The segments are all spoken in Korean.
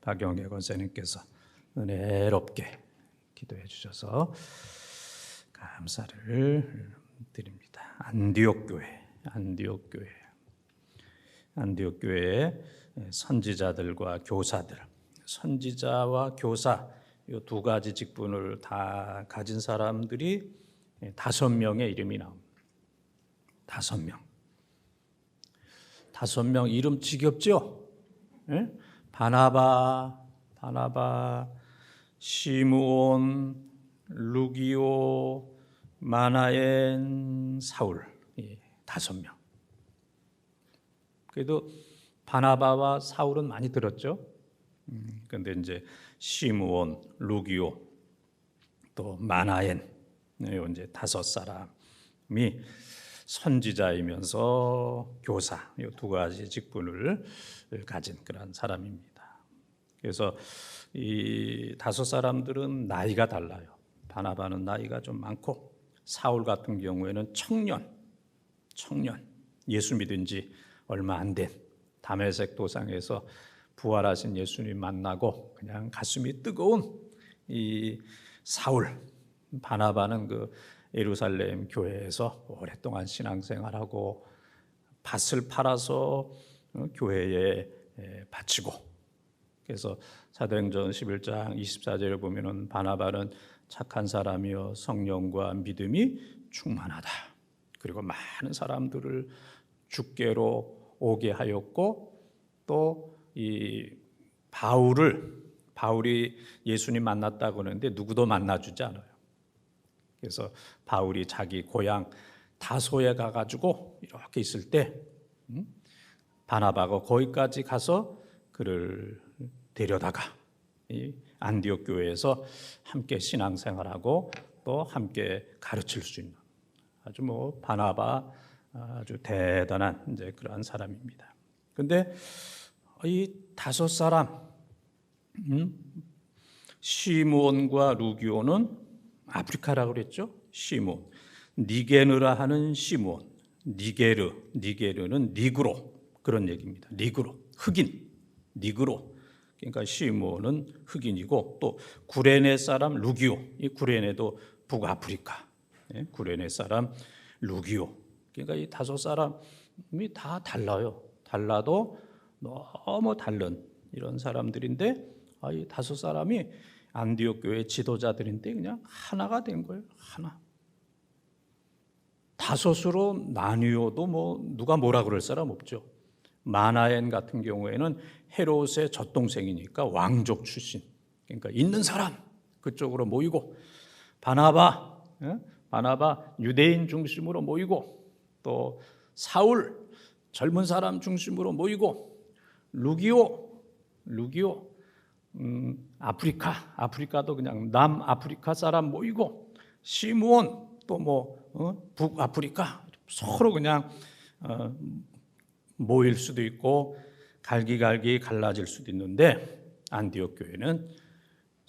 박영애 권사님께서 은혜롭게 기도해 주셔서 감사를 드립니다. 안디옥 교회, 안디옥 교회, 안디옥 교회의 선지자들과 교사들, 선지자와 교사 이 두 가지 직분을 다 가진 사람들이 다섯 명의 이름이 나옵니다. 다섯 명. 다섯 명 이름 지겹죠? 예? 바나바, 바나바, 시므온, 루기오, 마나엔, 사울 예, 다섯 명. 그래도 바나바와 사울은 많이 들었죠. 음, 그런데 이제 시므온, 루기오, 또 마나엔 네, 이제 다섯 사람이 선지자이면서 교사 이 두 가지 직분을 가진 그런 사람입니다. 그래서 이 다섯 사람들은 나이가 달라요. 바나바는 나이가 좀 많고 사울 같은 경우에는 청년, 청년 예수 믿은 지 얼마 안 된 담에색 도상에서 부활하신 예수님 만나고 그냥 가슴이 뜨거운 이 사울 바나바는 그 예루살렘 교회에서 오랫동안 신앙생활하고 밭을 팔아서 어, 교회에 바치고 그래서 사도행전 11장 24절에 보면은 바나바는 착한 사람이요 성령과 믿음이 충만하다. 그리고 많은 사람들을 주께로 오게 하였고 또 이 바울을 바울이 예수님 만났다고 하는데 누구도 만나 주지 않아요. 그래서 바울이 자기 고향 다소에 가 가지고 이렇게 있을 때 음? 바나바가 거기까지 가서 그를 데려다가 이 안디옥 교회에서 함께 신앙생활하고 또 함께 가르칠 수 있는 아주 뭐 바나바 아주 대단한 이제 그러한 사람입니다. 근데 이 다섯 사람 음? 시므온과 루기오는 아프리카라고 그랬죠. 시므온 니게느라 하는 시므온 니게르 니게르는 니그로 그런 얘기입니다. 니그로 흑인 니그로 그러니까 시므온은 흑인이고 또 구레네 사람 루기오 이 구레네도 북아프리카 예, 구레네 사람 루기오 그러니까 이 다섯 사람이 다 달라요. 달라도 너무 다른 이런 사람들인데 아, 이 다섯 사람이 안디옥 교회 지도자들인데 그냥 하나가 된 거예요. 하나. 다섯으로 나뉘어도 뭐 누가 뭐라 그럴 사람 없죠. 마나엔 같은 경우에는 헤롯의 젖동생이니까 왕족 출신. 그러니까 있는 사람 그쪽으로 모이고 바나바 예? 바나바 유대인 중심으로 모이고 또 사울 젊은 사람 중심으로 모이고 루기오 루기오 음, 아프리카 아프리카도 그냥 남 아프리카 사람 모이고 시므온 또뭐 어? 북아프리카 서로 그냥 어, 모일 수도 있고 갈기갈기 갈라질 수도 있는데 안디옥 교회는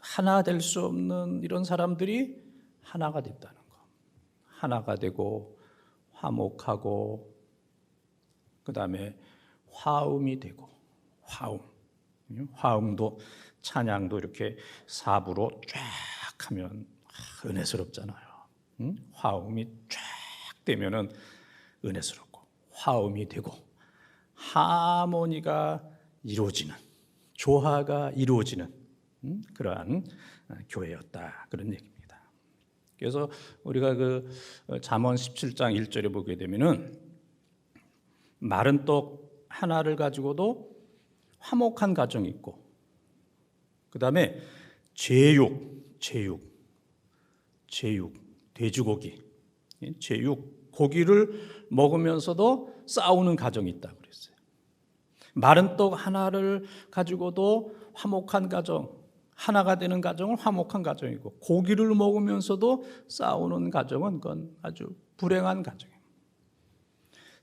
하나 될 수 없는 이런 사람들이 하나가 됐다는 거. 하나가 되고 화목하고 그다음에 화음이 되고 화음. 화음도 찬양도 이렇게 사부로 쫙 하면 은혜스럽잖아요. 화음이 쫙 되면은 은혜스럽고 화음이 되고 하모니가 이루어지는 조화가 이루어지는 그러한 교회였다 그런 얘기입니다. 그래서 우리가 그 잠언 17장 1절에 보게 되면은 마른 떡 하나를 가지고도 화목한 가정이 있고 그다음에 제육, 제육, 제육, 돼지고기, 제육, 고기를 먹으면서도 싸우는 가정이 있다 그랬어요. 마른 떡 하나를 가지고도 화목한 가정, 하나가 되는 가정은 화목한 가정이고 고기를 먹으면서도 싸우는 가정은 그건 아주 불행한 가정이에요.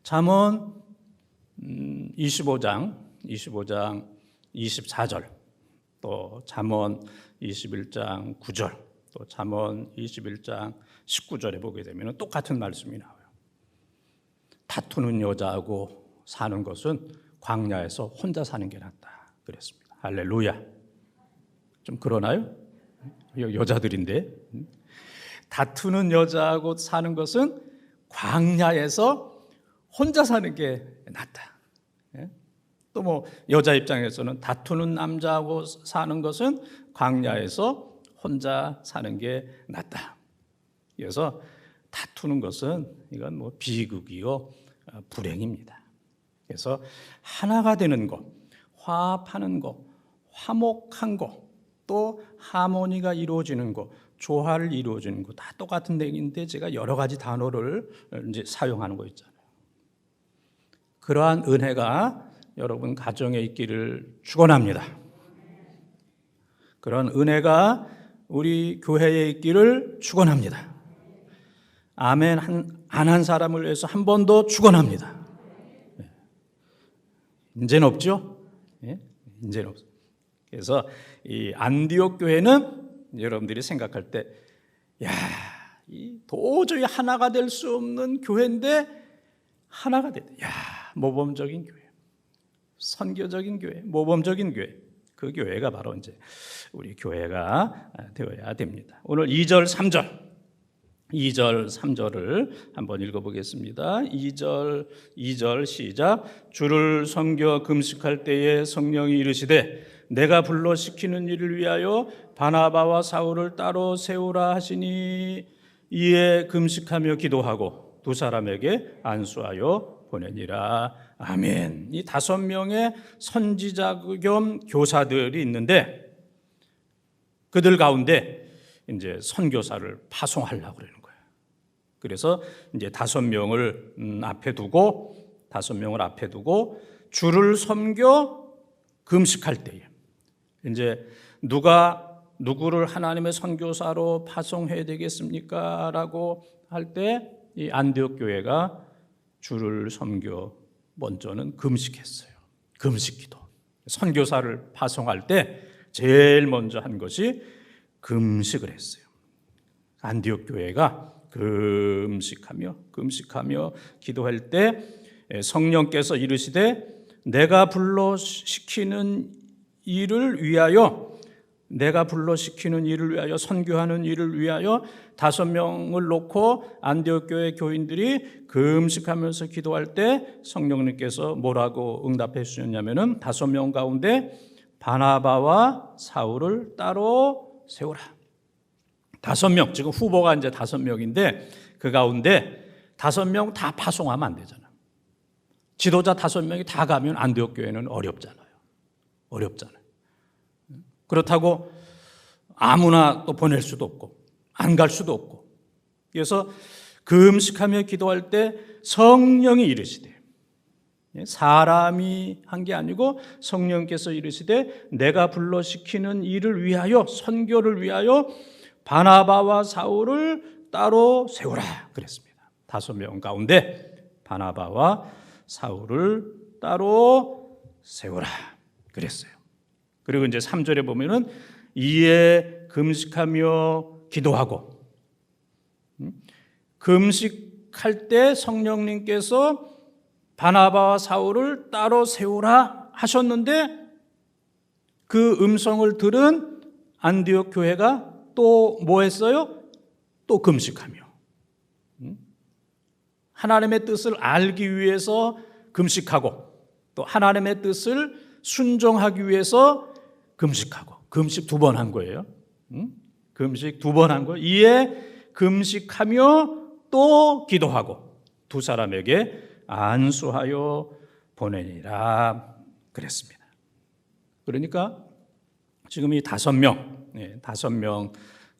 잠언 25장 25장 24절 또 잠언 21장 9절 또 잠언 21장 19절에 보게 되면 똑같은 말씀이 나와요. 다투는 여자하고 사는 것은 광야에서 혼자 사는 게 낫다. 그랬습니다. 할렐루야. 좀 그러나요? 여- 여자들인데 다투는 여자하고 사는 것은 광야에서 혼자 사는 게 낫다. 또 뭐 여자 입장에서는 다투는 남자하고 사는 것은 광야에서 혼자 사는 게 낫다. 그래서 다투는 것은 이건 뭐 비극이요 어, 불행입니다. 그래서 하나가 되는 것, 화합하는 것, 화목한 것, 또 하모니가 이루어지는 것, 조화를 이루어지는 것 다 똑같은 얘기인데 제가 여러 가지 단어를 이제 사용하는 거 있잖아요. 그러한 은혜가 여러분 가정에 있기를 축원합니다. 그런 은혜가 우리 교회에 있기를 축원합니다. 아멘 안 한 사람을 위해서 한 번 더 축원합니다. 네. 이제는 없죠? 예? 이제는 없어. 그래서 이 안디옥 교회는 여러분들이 생각할 때, 야, 이 도저히 하나가 될 수 없는 교회인데 하나가 됐다. 야, 모범적인 교회, 선교적인 교회, 모범적인 교회. 그 교회가 바로 이제 우리 교회가 되어야 됩니다. 오늘 2절, 3절. 2절, 3절을 한번 읽어보겠습니다. 2절, 2절 시작. 주를 섬겨 금식할 때에 성령이 이르시되 내가 불러 시키는 일을 위하여 바나바와 사울을 따로 세우라 하시니 이에 금식하며 기도하고 두 사람에게 안수하여 보내니라. 아멘. 이 다섯 명의 선지자 겸 교사들이 있는데 그들 가운데 이제 선교사를 파송하려고 거예요. 그래서 이제 다섯 명을 음, 앞에 두고 다섯 명을 앞에 두고 주를 섬겨 금식할 때에 이제 누가 누구를 하나님의 선교사로 파송해야 되겠습니까라고 할 때 이 안디옥 교회가 주를 섬겨 먼저는 금식했어요. 금식기도. 선교사를 파송할 때 제일 먼저 한 것이 금식을 했어요. 안디옥 교회가 금식하며 금식하며 기도할 때 성령께서 이르시되 내가 불러 시키는 일을 위하여 내가 불러 시키는 일을 위하여 선교하는 일을 위하여 다섯 명을 놓고 안디옥 교회 교인들이 금식하면서 기도할 때 성령님께서 뭐라고 응답해 주셨냐면은 다섯 명 가운데 바나바와 사울을 따로 세우라. 다섯 명 지금 후보가 이제 다섯 명인데 그 가운데 다섯 명 다 파송하면 안 되잖아. 지도자 다섯 명이 다 가면 안디옥 교회는 어렵잖아요. 어렵잖아요. 그렇다고 아무나 또 보낼 수도 없고 안 갈 수도 없고 그래서 금식하며 기도할 때 성령이 이르시되 사람이 한 게 아니고 성령께서 이르시되 내가 불러 시키는 일을 위하여 선교를 위하여 바나바와 사울을 따로 세우라 그랬습니다. 다섯 명 가운데 바나바와 사울을 따로 세우라 그랬어요. 그리고 이제 3절에 보면은 이에 금식하며 기도하고 음? 금식할 때 성령님께서 바나바와 사울을 따로 세우라 하셨는데 그 음성을 들은 안디옥 교회가 또 뭐 했어요? 또 금식하며 음? 하나님의 뜻을 알기 위해서 금식하고 또 하나님의 뜻을 순종하기 위해서 금식하고 금식 두 번 한 거예요. 응? 금식 두 번 한 거예요. 이에 금식하며 또 기도하고 두 사람에게 안수하여 보내니라 그랬습니다. 그러니까 지금 이 다섯 명, 네, 다섯 명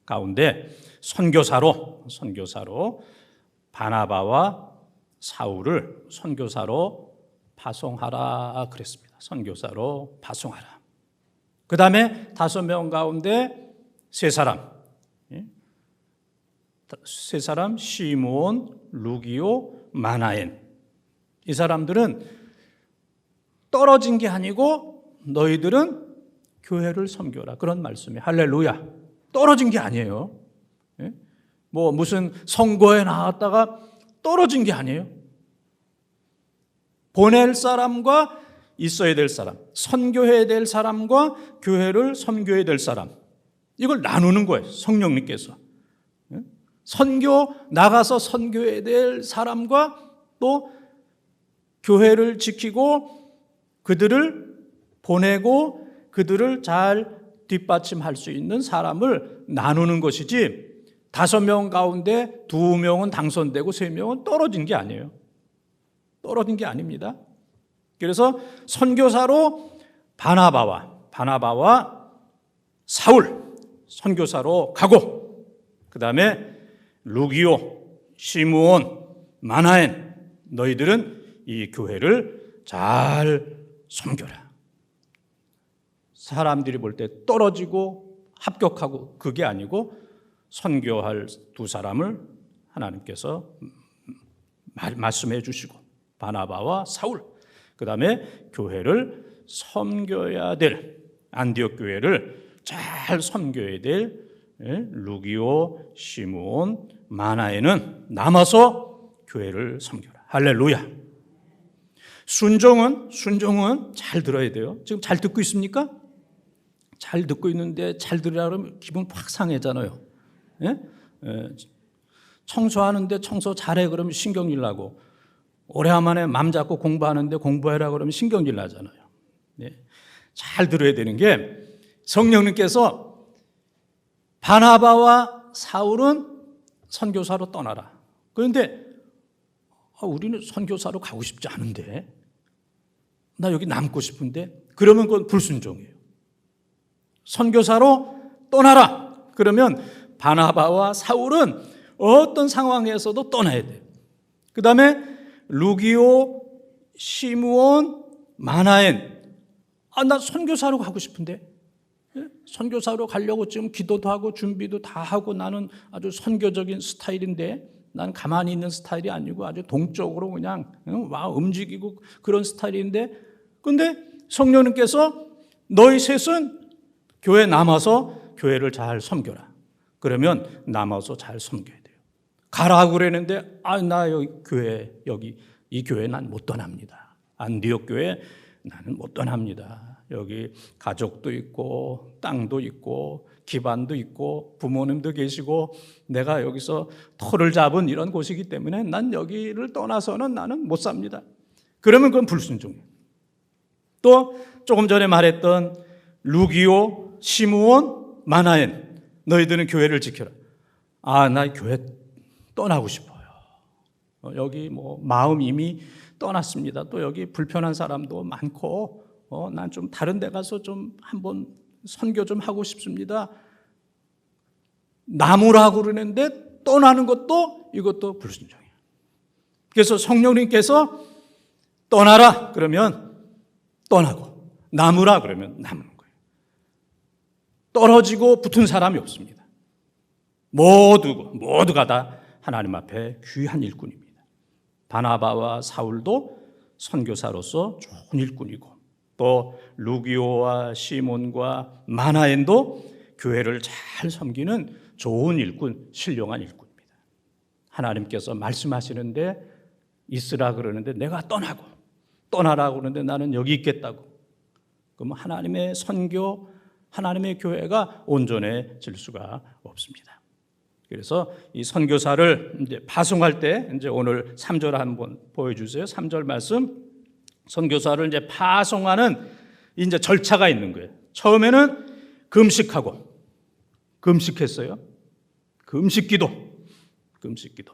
가운데 선교사로 선교사로 바나바와 사울을 선교사로 파송하라 그랬습니다. 선교사로 파송하라. 그 다음에 다섯 명 가운데 세 사람, 예? 세 사람 시몬, 루기오, 마나엔 이 사람들은 떨어진 게 아니고 너희들은 교회를 섬겨라 그런 말씀이 할렐루야 떨어진 게 아니에요. 예? 뭐 무슨 선거에 나왔다가 떨어진 게 아니에요. 보낼 사람과 있어야 될 사람, 선교해야 될 사람과 교회를 섬겨야 될 사람. 이걸 나누는 거예요. 성령님께서. 예? 선교 나가서 선교해야 될 사람과 또 교회를 지키고 그들을 보내고 그들을 잘 뒷받침할 수 있는 사람을 나누는 것이지 다섯 명 가운데 두 명은 당선되고 세 명은 떨어진 게 아니에요. 떨어진 게 아닙니다. 그래서 선교사로 바나바와 바나바와 사울 선교사로 가고 그 다음에 루기오, 시므온, 마나엔 너희들은 이 교회를 잘 섬겨라. 사람들이 볼 때 떨어지고 합격하고 그게 아니고 선교할 두 사람을 하나님께서 말, 말씀해 주시고 바나바와 사울 그다음에 교회를 섬겨야 될 안디옥 교회를 잘 섬겨야 될 예, 루기오, 시므온, 마나에는 남아서 교회를 섬겨라. 할렐루야. 순종은 순종은 잘 들어야 돼요. 지금 잘 듣고 있습니까? 잘 듣고 있는데 잘 들으라 그러면 기분 확 상해잖아요. 예? 예. 청소하는데 청소 잘해 그러면 신경질 나고 오래만에 맘 잡고 공부하는데 공부해라 그러면 신경질 나잖아요. 예. 잘 들어야 되는 게 성령님께서 바나바와 사울은 선교사로 떠나라. 그런데 아, 우리는 선교사로 가고 싶지 않은데 나 여기 남고 싶은데 그러면 그건 불순종이에요. 선교사로 떠나라. 그러면 바나바와 사울은 어떤 상황에서도 떠나야 돼요. 그 다음에 루기오, 시므온, 마나엔. 아, 나 선교사로 가고 싶은데. 예? 선교사로 가려고 지금 기도도 하고 준비도 다 하고 나는 아주 선교적인 스타일인데 난 가만히 있는 스타일이 아니고 아주 동적으로 그냥 와 움직이고 그런 스타일인데 근데 성령님께서 너희 셋은 교회 남아서 교회를 잘 섬겨라. 그러면 남아서 잘 섬겨야 돼요. 가라고 그랬는데 아 나 여기 교회 여기 이 교회 난 못 떠납니다. 안디옥 교회 나는 못 떠납니다. 여기 가족도 있고 땅도 있고 기반도 있고 부모님도 계시고 내가 여기서 터를 잡은 이런 곳이기 때문에 난 여기를 떠나서는 나는 못 삽니다. 그러면 그건 불순종이에요. 또 조금 전에 말했던 루기오, 시므온, 마나엔 너희들은 교회를 지켜라. 아, 나 교회 떠나고 싶어요. 어, 여기 뭐 마음 이미 떠났습니다. 또 여기 불편한 사람도 많고 어, 난 좀 다른 데 가서 좀 한번 선교 좀 하고 싶습니다. 나무라고 그러는데 떠나는 것도 이것도 불순종이에요. 그래서 성령님께서 떠나라 그러면 떠나고 나무라 그러면 남는. 떨어지고 붙은 사람이 없습니다. 모두 모두가 다 하나님 앞에 귀한 일꾼입니다. 바나바와 사울도 선교사로서 좋은 일꾼이고 또 루기오와 시몬과 마나엔도 교회를 잘 섬기는 좋은 일꾼, 신령한 일꾼입니다. 하나님께서 말씀하시는데 있으라 그러는데 내가 떠나고 떠나라 그러는데 나는 여기 있겠다고. 그럼 하나님의 선교, 하나님의 교회가 온전해질 수가 없습니다. 그래서 이 선교사를 이제 파송할 때 이제 오늘 3절 한번 보여 주세요. 3절 말씀. 선교사를 이제 파송하는 이제 절차가 있는 거예요. 처음에는 금식하고 금식했어요. 금식 기도. 금식 기도.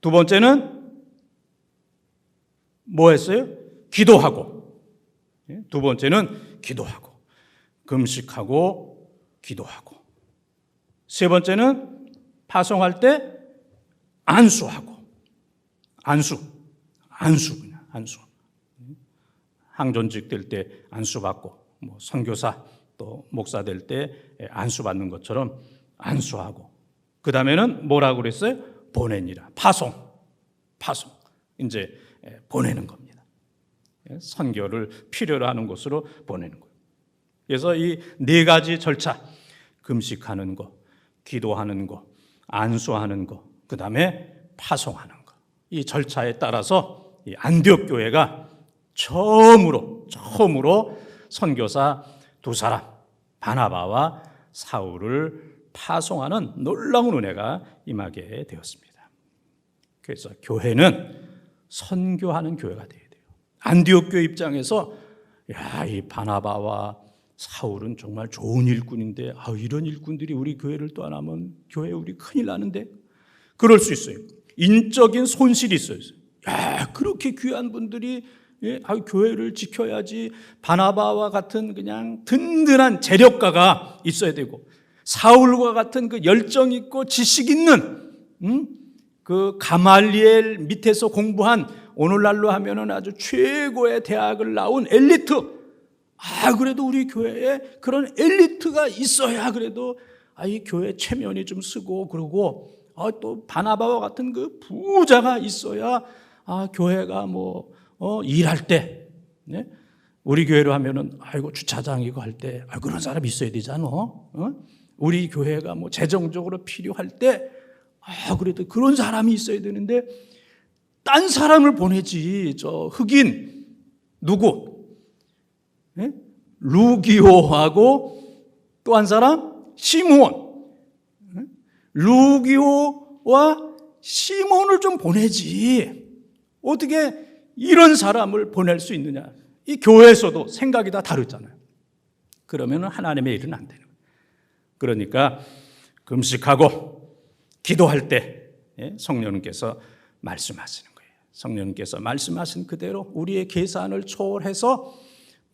두 번째는 뭐 했어요? 기도하고. 예? 두 번째는 기도하고. 금식하고 기도하고. 세 번째는 파송할 때 안수하고. 안수. 안수 그냥 안수. 항존직 될 때 안수 받고 뭐 선교사 또 목사 될 때 안수 받는 것처럼 안수하고 그 다음에는 뭐라고 그랬어요? 보내니라 파송 파송 이제 보내는 겁니다. 선교를 필요로 하는 곳으로 보내는 거예요. 그래서 이 네 가지 절차 금식하는 거, 기도하는 거, 안수하는 거, 그 다음에 파송하는 거. 이 절차에 따라서 이 안디옥 교회가 처음으로 처음으로 선교사 두 사람 바나바와 사울을 파송하는 놀라운 은혜가 임하게 되었습니다. 그래서 교회는 선교하는 교회가 되어야 돼요. 안디옥 교회 입장에서 야, 이 바나바와 사울은 정말 좋은 일꾼인데 아, 이런 일꾼들이 우리 교회를 떠나면 교회 우리 큰일 나는데 그럴 수 있어요. 인적인 손실이 있어요. 야, 그렇게 귀한 분들이 예, 아, 교회를 지켜야지 바나바와 같은 그냥 든든한 재력가가 있어야 되고 사울과 같은 그 열정 있고 지식 있는 음? 그 가말리엘 밑에서 공부한 오늘날로 하면은 아주 최고의 대학을 나온 엘리트. 아, 그래도 우리 교회에 그런 엘리트가 있어야 그래도 아, 이 교회 체면이 좀 쓰고 그러고 아, 또 바나바와 같은 그 부자가 있어야 아, 교회가 뭐 어, 일할 때 네? 우리 교회로 하면은 아이고 주차장 이거 할때 아, 그런 사람 있어야 되잖아. 어? 우리 교회가 뭐 재정적으로 필요할 때 아, 그래도 그런 사람이 있어야 되는데 딴 사람을 보내지. 저 흑인 누구? 예? 루기오하고 또 한 사람 시몬. 예? 루기오와 시몬을 좀 보내지. 어떻게 이런 사람을 보낼 수 있느냐? 이 교회에서도 생각이 다 다르잖아요. 그러면 하나님의 일은 안 되는 거예요. 그러니까 금식하고 기도할 때 예, 성령님께서 말씀하시는 거예요. 성령님께서 말씀하신 그대로 우리의 계산을 초월해서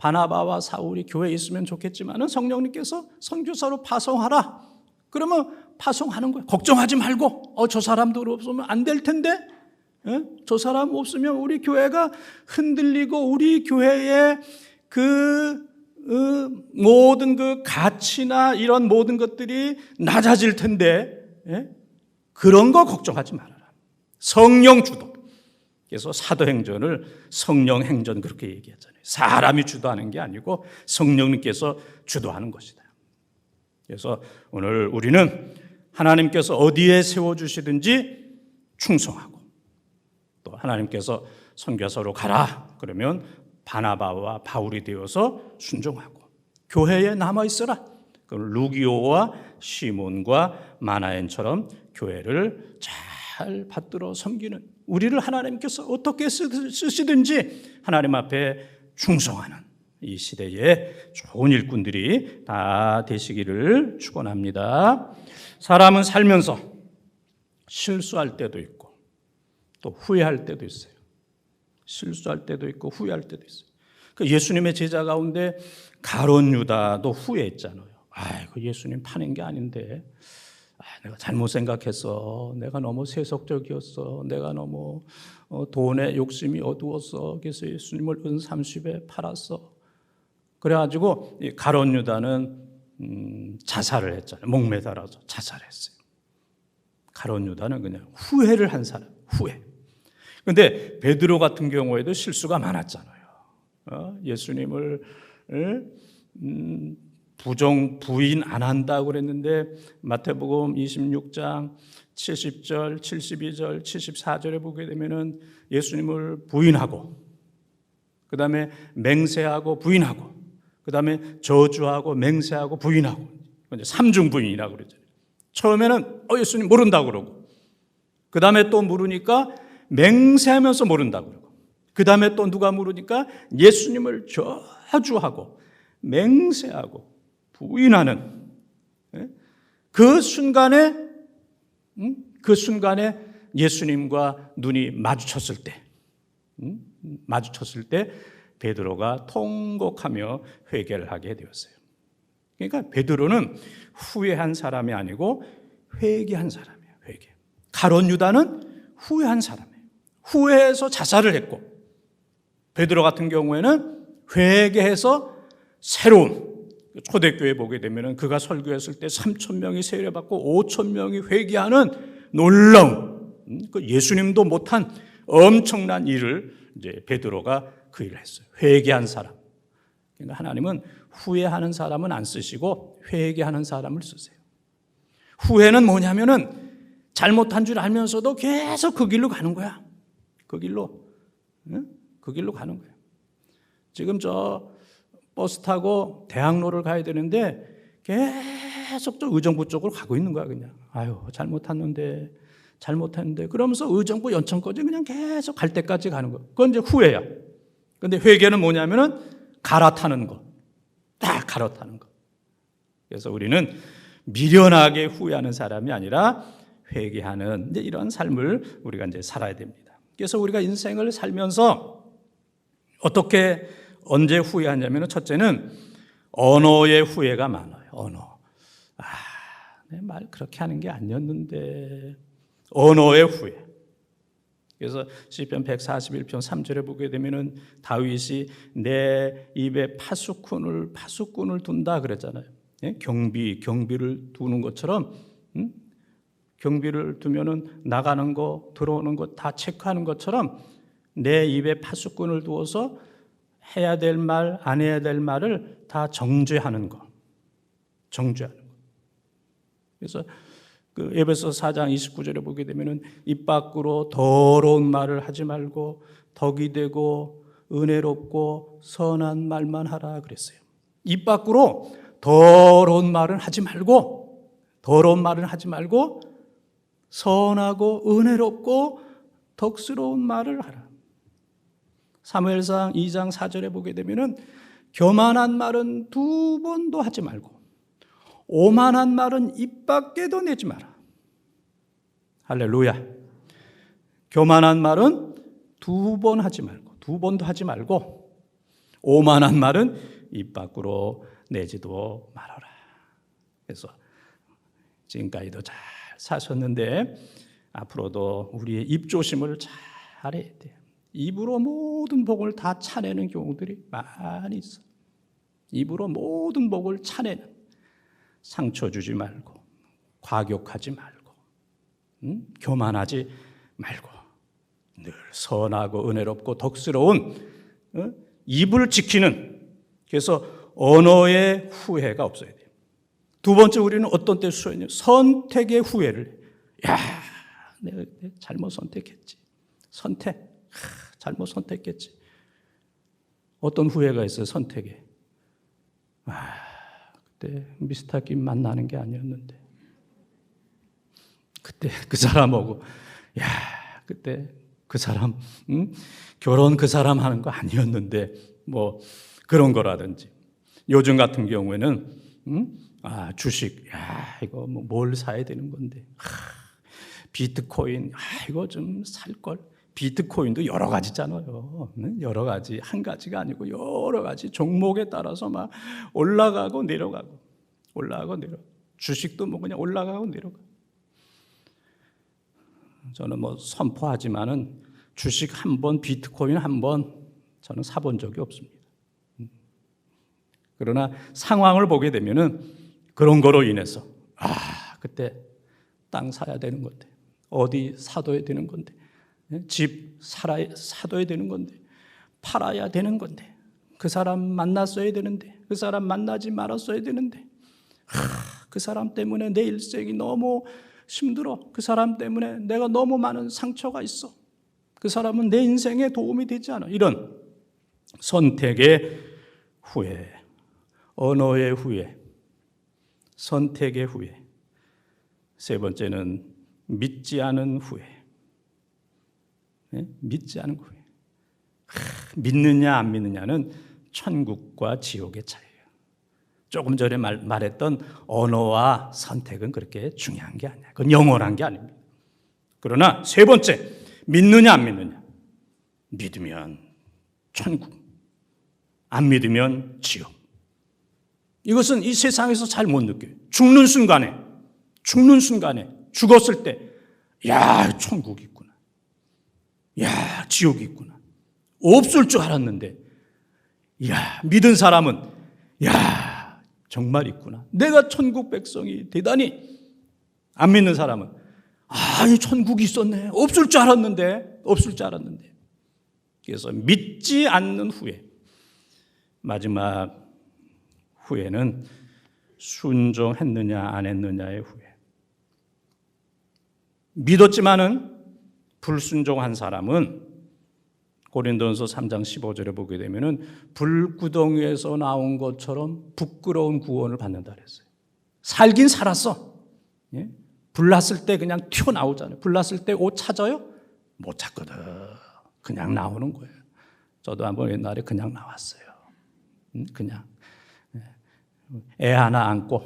바나바와 사울이 교회에 있으면 좋겠지만은 성령님께서 선교사로 파송하라. 그러면 파송하는 거예요. 걱정하지 말고 어 저 사람들 없으면 안 될 텐데. 예? 저 사람 없으면 우리 교회가 흔들리고 우리 교회의 그 어, 모든 그 가치나 이런 모든 것들이 낮아질 텐데 예? 그런 거 걱정하지 말아라. 성령 주도. 그래서 사도행전을 성령행전 그렇게 얘기하잖아요. 사람이 주도하는 게 아니고 성령님께서 주도하는 것이다. 그래서 오늘 우리는 하나님께서 어디에 세워주시든지 충성하고 또 하나님께서 선교사로 가라 그러면 바나바와 바울이 되어서 순종하고 교회에 남아 있어라. 루기오와 시몬과 마나엔처럼 교회를 잘 받들어 섬기는 우리를 하나님께서 어떻게 쓰시든지 하나님 앞에 충성하는 이 시대에 좋은 일꾼들이 다 되시기를 축원합니다. 사람은 살면서 실수할 때도 있고 또 후회할 때도 있어요. 실수할 때도 있고 후회할 때도 있어요. 그 예수님의 제자 가운데 가론 유다도 후회했잖아요. 아, 그 예수님 파는 게 아닌데. 아, 내가 잘못 생각했어. 내가 너무 세속적이었어. 내가 너무 어, 돈에 욕심이 어두웠어. 그래서 예수님을 은 30에 팔았어. 그래가지고 가론 유다는 음, 자살을 했잖아요. 목매달아서 자살했어요. 가론 유다는 그냥 후회를 한 사람. 후회. 근데 베드로 같은 경우에도 실수가 많았잖아요. 어? 예수님을 음, 부정 부인 안 한다고 그랬는데 마태복음 26장 70절, 72절, 74절에 보게 되면은 예수님을 부인하고 그다음에 맹세하고 부인하고 그다음에 저주하고 맹세하고 부인하고 이제 삼중 부인이라고 그러잖아요. 처음에는 어 예수님 모른다고 그러고 그다음에 또 물으니까 맹세하면서 모른다고 그러고 그 다음에 또 누가 물으니까 예수님을 저주하고 맹세하고 부인하는 예? 그 순간에 그 순간에 예수님과 눈이 마주쳤을 때 마주쳤을 때 베드로가 통곡하며 회개를 하게 되었어요. 그러니까 베드로는 후회한 사람이 아니고 회개한 사람이에요. 회개. 가론 유다는 후회한 사람이에요. 후회해서 자살을 했고 베드로 같은 경우에는 회개해서 새로운 초대교회 보게 되면 그가 설교했을 때 3천 명이 세례받고 5천 명이 회개하는 놀라운 음, 그 예수님도 못한 엄청난 일을 이제 베드로가 그 일을 했어요. 회개한 사람. 그러니까 하나님은 후회하는 사람은 안 쓰시고 회개하는 사람을 쓰세요. 후회는 뭐냐면은 잘못한 줄 알면서도 계속 그 길로 가는 거야. 그 길로, 그 길로 가는 거예요. 지금 저 버스 타고 대학로를 가야 되는데 계속 저 의정부 쪽으로 가고 있는 거야 그냥. 아유 잘못 탔는데 잘못했는데 그러면서 의정부 연천까지 그냥 계속 갈 때까지 가는 거. 그건 이제 후회야. 근데 회개는 뭐냐면은 갈아타는 거. 딱 갈아타는 거. 그래서 우리는 미련하게 후회하는 사람이 아니라 회개하는 이제 이런 삶을 우리가 이제 살아야 됩니다. 그래서 우리가 인생을 살면서 어떻게 언제 후회하냐면은 첫째는 언어의 후회가 많아요. 언어. 아, 내 말 그렇게 하는 게 아니었는데 언어의 후회. 그래서 시편 141편 3절에 보게 되면은 다윗이 내 입에 파수꾼을 파수꾼을 둔다 그랬잖아요. 예? 경비 경비를 두는 것처럼 음? 경비를 두면은 나가는 거 들어오는 거 다 체크하는 것처럼 내 입에 파수꾼을 두어서 해야 될 말, 안 해야 될 말을 다 정죄하는 거. 정죄하는 거. 그래서 그 에베소 4장 29절에 보게 되면은 입 밖으로 더러운 말을 하지 말고 덕이 되고 은혜롭고 선한 말만 하라 그랬어요. 입 밖으로 더러운 말을 하지 말고 더러운 말을 하지 말고 선하고 은혜롭고 덕스러운 말을 하라. 사무엘상 2장 4절에 보게 되면은 교만한 말은 두 번도 하지 말고 오만한 말은 입 밖에도 내지 마라. 할렐루야. 교만한 말은 두 번 하지 말고 두 번도 하지 말고 오만한 말은 입 밖으로 내지도 말아라. 그래서 지금까지도 잘 사셨는데 앞으로도 우리의 입 조심을 잘 해야 돼요. 입으로 모든 복을 다 차내는 경우들이 많이 있어. 입으로 모든 복을 차내는 상처 주지 말고 과격하지 말고 음? 교만하지 말고 늘 선하고 은혜롭고 덕스러운 어? 입을 지키는 그래서 언어의 후회가 없어야 돼요. 두 번째 우리는 어떤 때 수행해요? 선택의 후회를 야 내가 잘못 선택했지. 선택 하, 잘못 선택했지. 어떤 후회가 있어요? 선택에. 아, 그때 미스터 김 만나는 게 아니었는데. 그때 그 사람하고 야 그때 그 사람 응? 결혼 그 사람 하는 거 아니었는데 뭐 그런 거라든지 요즘 같은 경우에는 응? 아 주식 야 이거 뭐 뭘 사야 되는 건데 하, 비트코인 아 이거 좀 살걸 비트코인도 여러 가지잖아요. 여러 가지 한 가지가 아니고 여러 가지 종목에 따라서 막 올라가고 내려가고 올라가고 내려. 주식도 뭐 그냥 올라가고 내려가. 저는 뭐 선포하지만은 주식 한 번, 비트코인 한 번 저는 사본 적이 없습니다. 그러나 상황을 보게 되면은 그런 거로 인해서 아 그때 땅 사야 되는 건데 어디 사둬야 되는 건데 집 살아 사둬야 되는 건데 팔아야 되는 건데 그 사람 만났어야 되는데 그 사람 만나지 말았어야 되는데 하, 그 사람 때문에 내 일생이 너무 힘들어. 그 사람 때문에 내가 너무 많은 상처가 있어. 그 사람은 내 인생에 도움이 되지 않아. 이런 선택의 후회 언어의 후회 선택의 후회. 세 번째는 믿지 않은 후회. 네? 믿지 않은 후회. 믿느냐 안 믿느냐는 천국과 지옥의 차이예요. 조금 전에 말, 말했던 언어와 선택은 그렇게 중요한 게 아니야. 그건 영원한 게 아닙니다. 그러나 세 번째, 믿느냐 안 믿느냐. 믿으면 천국, 안 믿으면 지옥. 이것은 이 세상에서 잘 못 느껴요. 죽는 순간에, 죽는 순간에, 죽었을 때, 야, 천국이 야, 지옥이 있구나. 없을 줄 알았는데, 야, 믿은 사람은, 야, 정말 있구나. 내가 천국 백성이 대단히 안 믿는 사람은, 아, 이 천국이 있었네. 없을 줄 알았는데, 없을 줄 알았는데. 그래서 믿지 않는 후에, 마지막 후에는 순종했느냐, 안 했느냐의 후에. 믿었지만은 불순종한 사람은 고린도전서 3장 15절에 보게 되면은 불구덩이에서 나온 것처럼 부끄러운 구원을 받는다 그랬어요. 살긴 살았어. 예? 불났을 때 그냥 튀어나오잖아요. 불났을 때 옷 찾아요? 못 찾거든. 그냥 나오는 거예요. 저도 한번 옛날에 그냥 나왔어요. 음, 그냥. 예. 애 하나 안고,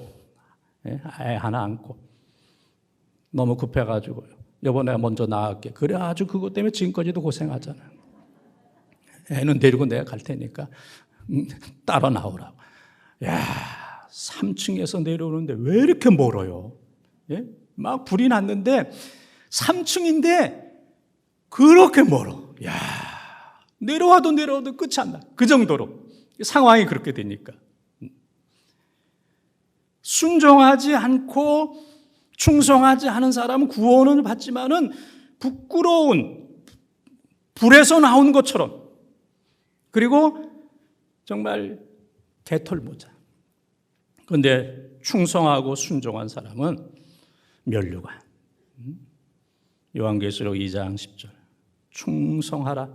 예? 애 하나 안고. 너무 급해가지고요. 여보 내가 먼저 나갈게. 그래 아주 그것 때문에 지금까지도 고생하잖아요. 애는 데리고 내가 갈 테니까 음, 따라 나오라고. 야, 3층에서 내려오는데 왜 이렇게 멀어요? 예? 막 불이 났는데 3층인데 그렇게 멀어. 야, 내려와도 내려와도 끝이 안 나. 그 정도로 상황이 그렇게 되니까 순종하지 않고 충성하지 않은 사람은 구원을 받지만은 부끄러운 불에서 나온 것처럼 그리고 정말 개털 모자. 그런데 충성하고 순종한 사람은 면류관. 요한계시록 2장 10절. 충성하라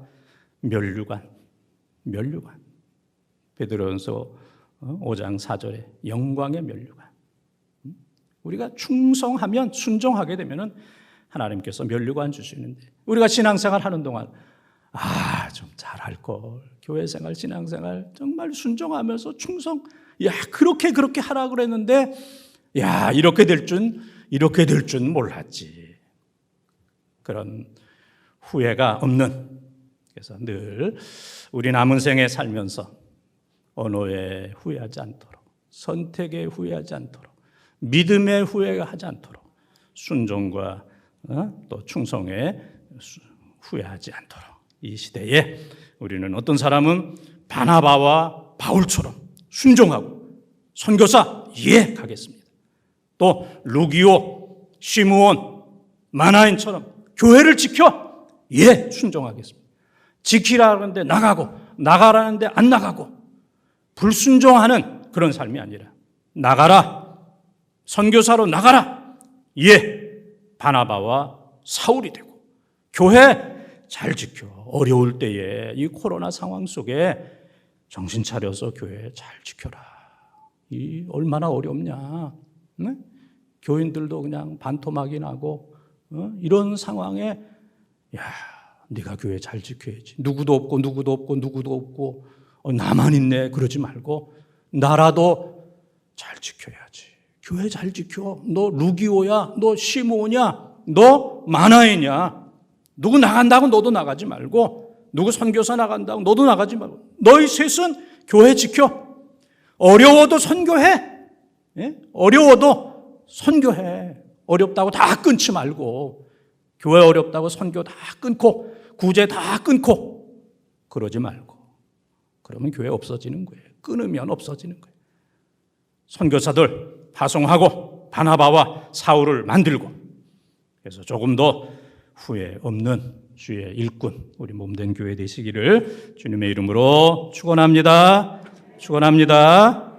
면류관. 면류관. 베드로전서 5장 4절에 영광의 면류관. 우리가 충성하면 순종하게 되면은 하나님께서 면류관 주시는데 우리가 신앙생활 하는 동안 아, 좀 잘할 걸. 교회 생활, 신앙 생활 정말 순종하면서 충성. 야, 그렇게 그렇게 하라 그랬는데 야, 이렇게 될 줄 이렇게 될 줄 몰랐지. 그런 후회가 없는 그래서 늘 우리 남은 생에 살면서 언어에 후회하지 않도록 선택에 후회하지 않도록 믿음에 후회하지 않도록 순종과 어? 또 충성에 후회하지 않도록 이 시대에 우리는 어떤 사람은 바나바와 바울처럼 순종하고 선교사 예 가겠습니다. 또 루기오, 시므온, 마나인처럼 교회를 지켜 예 순종하겠습니다. 지키라는데 나가고 나가라는데 안 나가고 불순종하는 그런 삶이 아니라 나가라 선교사로 나가라 예 바나바와 사울이 되고 교회 잘 지켜. 어려울 때에 이 코로나 상황 속에 정신 차려서 교회 잘 지켜라. 이 얼마나 어렵냐. 네? 교인들도 그냥 반토막이 나고 어? 이런 상황에 야, 네가 교회 잘 지켜야지. 누구도 없고 누구도 없고 누구도 없고 어, 나만 있네. 그러지 말고 나라도 잘 지켜야지. 교회 잘 지켜. 너 루기오야. 너 시모냐. 너 마나이냐. 누구 나간다고 너도 나가지 말고 누구 선교사 나간다고 너도 나가지 말고 너희 셋은 교회 지켜 어려워도 선교해 예? 어려워도 선교해 어렵다고 다 끊지 말고 교회 어렵다고 선교 다 끊고 구제 다 끊고 그러지 말고 그러면 교회 없어지는 거예요 끊으면 없어지는 거예요 선교사들 파송하고 바나바와 사울을 만들고 그래서 조금 더 후회 없는 주의 일꾼 우리 몸된 교회 되시기를 주님의 이름으로 축원합니다. 축원합니다.